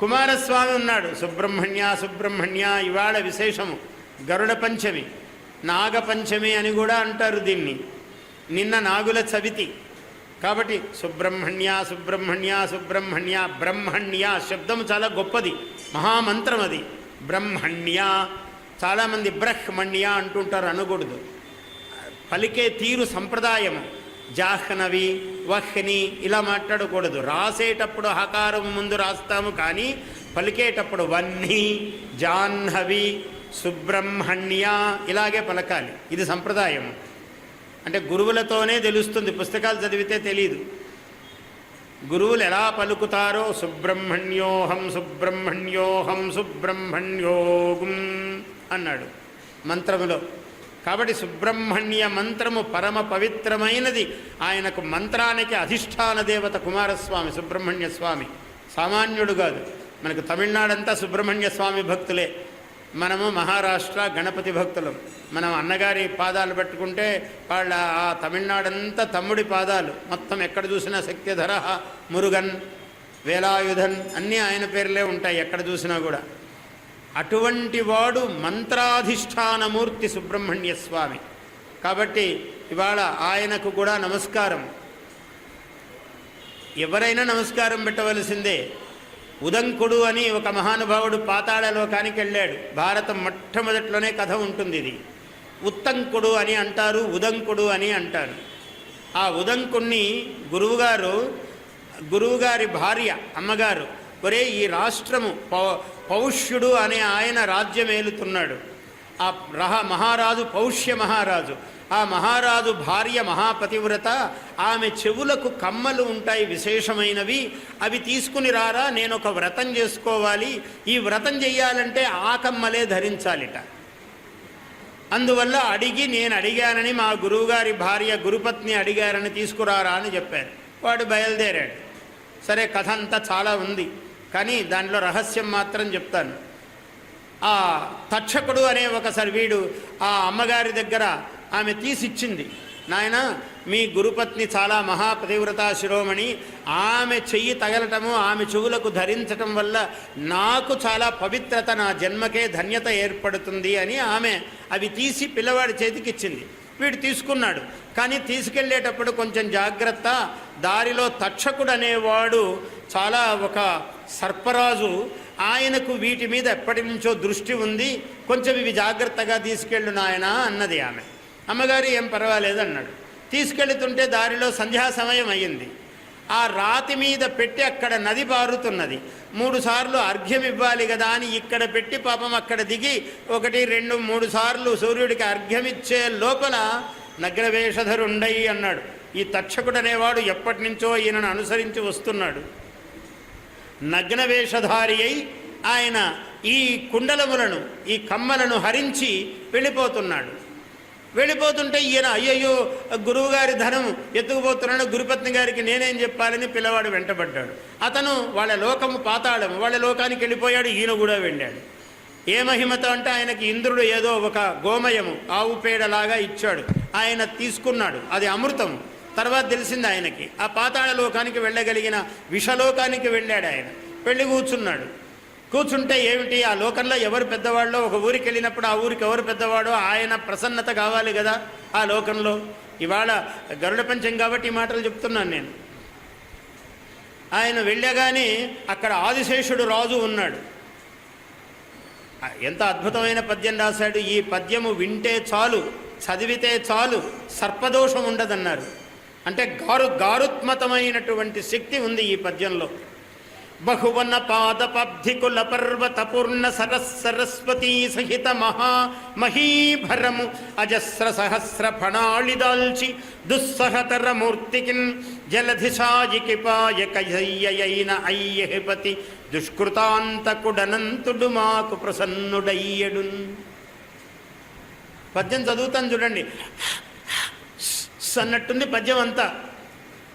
కుమారస్వామి ఉన్నాడు. సుబ్రహ్మణ్య సుబ్రహ్మణ్య ఇవాళ విశేషము. గరుడ పంచమి నాగపంచమి అని కూడా అంటారు దీన్ని. నిన్న నాగుల చవితి. కాబట్టి సుబ్రహ్మణ్య సుబ్రహ్మణ్య సుబ్రహ్మణ్య బ్రహ్మణ్య శబ్దం చాలా గొప్పది. మహామంత్రం అది. బ్రహ్మణ్య. చాలామంది బ్రహ్మణ్య అంటుంటారు అనకూడదు. పలికే తీరు సంప్రదాయము. జాహ్నవి వహ్ని ఇలా మాట్లాడకూడదు. రాసేటప్పుడు హకారం ముందు రాస్తాము కానీ పలికేటప్పుడు వన్ని జాహ్నవి సుబ్రహ్మణ్య ఇలాగే పలకాలి. ఇది సంప్రదాయం. అంటే గురువులతోనే తెలుస్తుంది. పుస్తకాలు చదివితే తెలియదు గురువులు ఎలా పలుకుతారో? సుబ్రహ్మణ్యోహం సుబ్రహ్మణ్యోహం సుబ్రహ్మణ్యోగం అన్నాడు మంత్రములో. కాబట్టి సుబ్రహ్మణ్య మంత్రము పరమ పవిత్రమైనది. ఆయనకు మంత్రానికి అధిష్టాన దేవత కుమారస్వామి సుబ్రహ్మణ్య స్వామి. సామాన్యుడు కాదు. మనకు తమిళనాడంతా సుబ్రహ్మణ్య స్వామి భక్తులే. మనము మహారాష్ట్ర గణపతి భక్తులం. మనం అన్నగారి పాదాలు పట్టుకుంటే వాళ్ళ ఆ తమిళనాడంతా తమ్ముడి పాదాలు. మొత్తం ఎక్కడ చూసినా శక్తిధర మురుగన్ వేలాయుధన్ అన్నీ ఆయన పేర్లే ఉంటాయి ఎక్కడ చూసినా కూడా. అటువంటి వాడు మంత్రాధిష్టానమూర్తి సుబ్రహ్మణ్య స్వామి కాబట్టి ఇవాళ ఆయనకు కూడా నమస్కారం. ఎవరైనా నమస్కారం పెట్టవలసిందే. ఉదంకుడు అని ఒక మహానుభావుడు పాతాళలోకానికి వెళ్ళాడు. భారతం మొట్టమొదట్లోనే కథ ఉంటుంది ఇది. ఉత్తంకుడు అని అంటారు ఉదంకుడు అని అంటారు. ఆ ఉదంకుణ్ణి గురువుగారు గురువుగారి భార్య అమ్మగారు ఒరే ఈ రాష్ట్రము పౌ పౌష్యుడు అనే ఆయన రాజ్యం ఏలుతున్నాడు ఆ రహ మహారాజు పౌష్య మహారాజు. ఆ మహారాజు భార్య మహాపతివ్రత ఆమె చెవులకు కమ్మలు ఉంటాయి విశేషమైనవి. అవి తీసుకుని రారా నేను ఒక వ్రతం చేసుకోవాలి. ఈ వ్రతం చెయ్యాలంటే ఆ కమ్మలే ధరించాలిట. అందువల్ల అడిగి నేను అడిగానని మా గురువుగారి భార్య గురుపత్ని అడిగారని తీసుకురారా అని చెప్పారు. వాడు బయలుదేరాడు. సరే కథ అంతా చాలా ఉంది. కానీ దానిలో రహస్యం మాత్రం చెప్తాను. ఆ తక్షకుడు అనే ఒక సర్వీడు ఆ అమ్మగారి దగ్గర ఆమె తీసిచ్చింది. నాయన మీ గురుపత్ని చాలా మహాపతివ్రత శిరోమణి ఆమె చెయ్యి తగలటము ఆమె చెవులకు ధరించటం వల్ల నాకు చాలా పవిత్రత నా జన్మకే ధన్యత ఏర్పడుతుంది అని ఆమె అవి తీసి పిల్లవాడి చేతికి ఇచ్చింది వీడు తీసుకున్నాడు. కానీ తీసుకెళ్ళేటప్పుడు కొంచెం జాగ్రత్త దారిలో తక్షకుడు అనేవాడు చాలా ఒక సర్పరాజు ఆయనకు వీటి మీద ఎప్పటి నుంచో దృష్టి ఉంది. కొంచెం ఇవి జాగ్రత్తగా తీసుకెళ్ళు నాయన అన్నది ఆమె. అమ్మగారు ఏం పర్వాలేదు అన్నాడు. తీసుకెళ్తుంటే దారిలో సంధ్యా సమయం అయ్యింది. ఆ రాతి మీద పెట్టి అక్కడ నది పారుతున్నది. మూడు సార్లు అర్ఘ్యం ఇవ్వాలి కదా అని ఇక్కడ పెట్టి పాపం అక్కడ దిగి ఒకటి రెండు మూడు సార్లు సూర్యుడికి అర్ఘ్యం ఇచ్చే లోపల నగ్రవేషధరుండయి అన్నాడు. ఈ తక్షకుడు అనేవాడు ఎప్పటి నుంచో ఈయనను అనుసరించి వస్తున్నాడు. నగ్నవేషధారి అయి ఆయన ఈ కుండలములను ఈ కమ్మలను హరించి వెళ్ళిపోతున్నాడు. వెళ్ళిపోతుంటే ఈయన అయ్యయ్యో గురువుగారి ధనం ఎత్తుకుపోతున్నాడు గురుపత్ని గారికి నేనేం చెప్పాలని పిల్లవాడు వెంటబడ్డాడు. అతను వాళ్ళ లోకము పాతాళము వాళ్ళ లోకానికి వెళ్ళిపోయాడు ఈయన కూడా వెళ్ళాడు. ఏ మహిమతో అంటే ఆయనకి ఇంద్రుడు ఏదో ఒక గోమయము ఆవు పేడలాగా ఇచ్చాడు. ఆయన తీసుకున్నాడు అది అమృతము. తర్వాత తెలిసింది ఆయనకి. ఆ పాతాళ లోకానికి వెళ్ళగలిగిన విషలోకానికి వెళ్ళాడు ఆయన. వెళ్ళి కూర్చున్నాడు. కూర్చుంటే ఏమిటి? ఆ లోకంలో ఎవరు పెద్దవాళ్ళో? ఒక ఊరికి వెళ్ళినప్పుడు ఆ ఊరికి ఎవరు పెద్దవాడో? ఆయన ప్రసన్నత కావాలి కదా ఆ లోకంలో. ఇవాళ గరుడ పంచం కాబట్టి ఈ మాటలు చెప్తున్నాను నేను. ఆయన వెళ్ళగానే అక్కడ ఆదిశేషుడు రాజు ఉన్నాడు. ఎంత అద్భుతమైన పద్యం రాశాడు. ఈ పద్యము వింటే చాలు చదివితే చాలు సర్పదోషం ఉండదన్నారు. అంటే గారు గారుత్మతమైనటువంటి శక్తి ఉంది ఈ పద్యంలో. బహువన పాదపబ్ధికుల పర్వత పూర్ణ సరస్సరస్వతీ సహిత మహా మహీభరము అజస్ర సహస్ర ఫణాళిదాల్చి దుస్సహతర మూర్తికిన్ జలధిసాయికి పాయకయ్యయైన అయ్యహిపతి దుష్కృతాంతకుడనంతుడు మాకు ప్రసన్నుడయ్యడు పద్యం చదువుతాను చూడండి. అన్నట్టుంది పద్యం అంతా.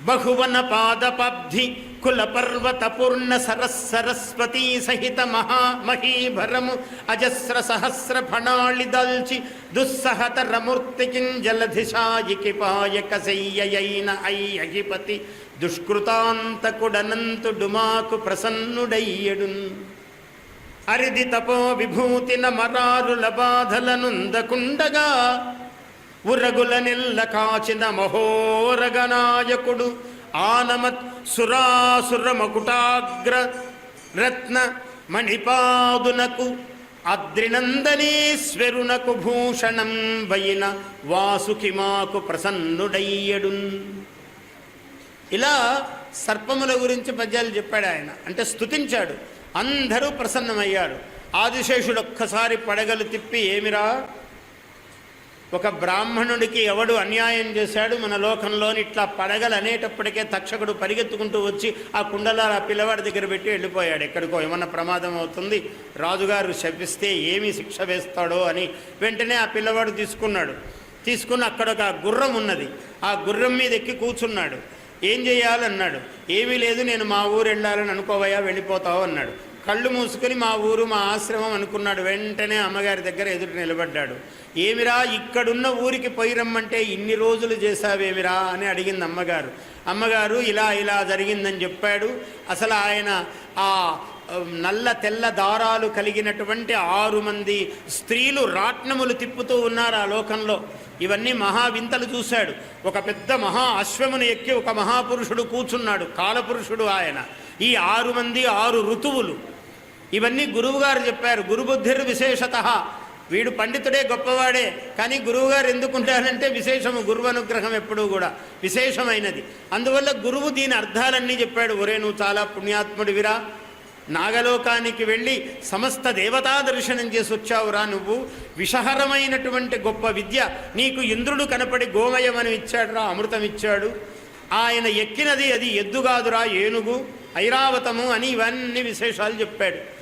బహువన పాదపబ్ధి కుల పర్వత పూర్ణ సరస్సరస్వతీ సహిత మహామహీభరము అజస్ర సహస్ర ఫణాళి దల్చి దుస్సహతర మూర్తికిం జలధిషాయికి పాయక శయ్యయైన అయ్యగిపతి దుష్కృతాంతకుడనంతుడు మాకు ప్రసన్నుడయ్యడున్ అరిది తపో విభూతిన మరారుల బాధలనుందకుండగా ఉరగుల నిల్ల కాచిన మహోరగనాయకుడు ఆనమత్ సురాసుర మకుటాగ్ర రత్న మణిపాదునకు అద్రినందనేశ్వరునకు భూషణం వైన వాసుకి మాకు ప్రసన్నుడయ్యడున్. ఇలా సర్పముల గురించి పద్యాలు చెప్పాడు ఆయన. అంటే స్తుతించాడు. అందరూ ప్రసన్నమయ్యాడు ఆదిశేషుడు ఒక్కసారి పడగలు తిప్పి ఏమిరా? ఒక బ్రాహ్మణుడికి ఎవడు అన్యాయం చేశాడు మన లోకంలోని ఇట్లా పడగలు అనేటప్పటికే తక్షకుడు పరిగెత్తుకుంటూ వచ్చి ఆ కుండలాలు ఆ పిల్లవాడి దగ్గర పెట్టి వెళ్ళిపోయాడు. ఎక్కడికో ఏమన్నా ప్రమాదం అవుతుంది? రాజుగారు శపిస్తే ఏమి శిక్ష వేస్తాడో అని వెంటనే ఆ పిల్లవాడు తీసుకున్నాడు. తీసుకుని అక్కడ ఒక గుర్రం ఉన్నది. ఆ గుర్రం మీద ఎక్కి కూర్చున్నాడు. ఏం చేయాలన్నాడు? ఏమీ లేదు నేను మా ఊరు వెళ్ళాలని అనుకోవయా వెళ్ళిపోతావు అన్నాడు. కళ్ళు మూసుకొని మా ఊరు మా ఆశ్రమం అనుకున్నాడు. వెంటనే అమ్మగారి దగ్గర ఎదురు నిలబడ్డాడు. ఏమిరా ఇక్కడున్న ఊరికి పోయి రమ్మంటే ఇన్ని రోజులు చేశావేమిరా అని అడిగింది అమ్మగారు. అమ్మగారు ఇలా ఇలా జరిగిందని చెప్పాడు. అసలు ఆయన ఆ నల్ల తెల్ల దారాలు కలిగినటువంటి ఆరు మంది స్త్రీలు రాట్నములు తిప్పుతూ ఉన్నారు ఆ లోకంలో. ఇవన్నీ మహావింతలు చూశాడు. ఒక పెద్ద మహా అశ్వమును ఎక్కి ఒక మహాపురుషుడు కూర్చున్నాడు. కాలపురుషుడు ఆయన. ఈ ఆరు మంది ఆరు ఋతువులు. ఇవన్నీ గురువుగారు చెప్పారు. గురుబుద్ధిర్ విశేషత. వీడు పండితుడే గొప్పవాడే. కానీ గురువుగారు ఎందుకుంటారంటే విశేషము గురువు అనుగ్రహం ఎప్పుడూ కూడా విశేషమైనది. అందువల్ల గురువు దీని అర్థాలన్నీ చెప్పాడు. ఒరే నువ్వు చాలా పుణ్యాత్ముడివిరా. నాగలోకానికి వెళ్ళి సమస్త దేవతా దర్శనం చేసి వచ్చావురా నువ్వు. విషహరమైనటువంటి గొప్ప విద్య నీకు ఇంద్రుడు కనపడి గోమయమని ఇచ్చాడురా అమృతం ఇచ్చాడు. ఆయన ఎక్కినది అది ఎద్దుగాదురా ఏనుగు ఐరావతము అని ఇవన్నీ విశేషాలు చెప్పాడు.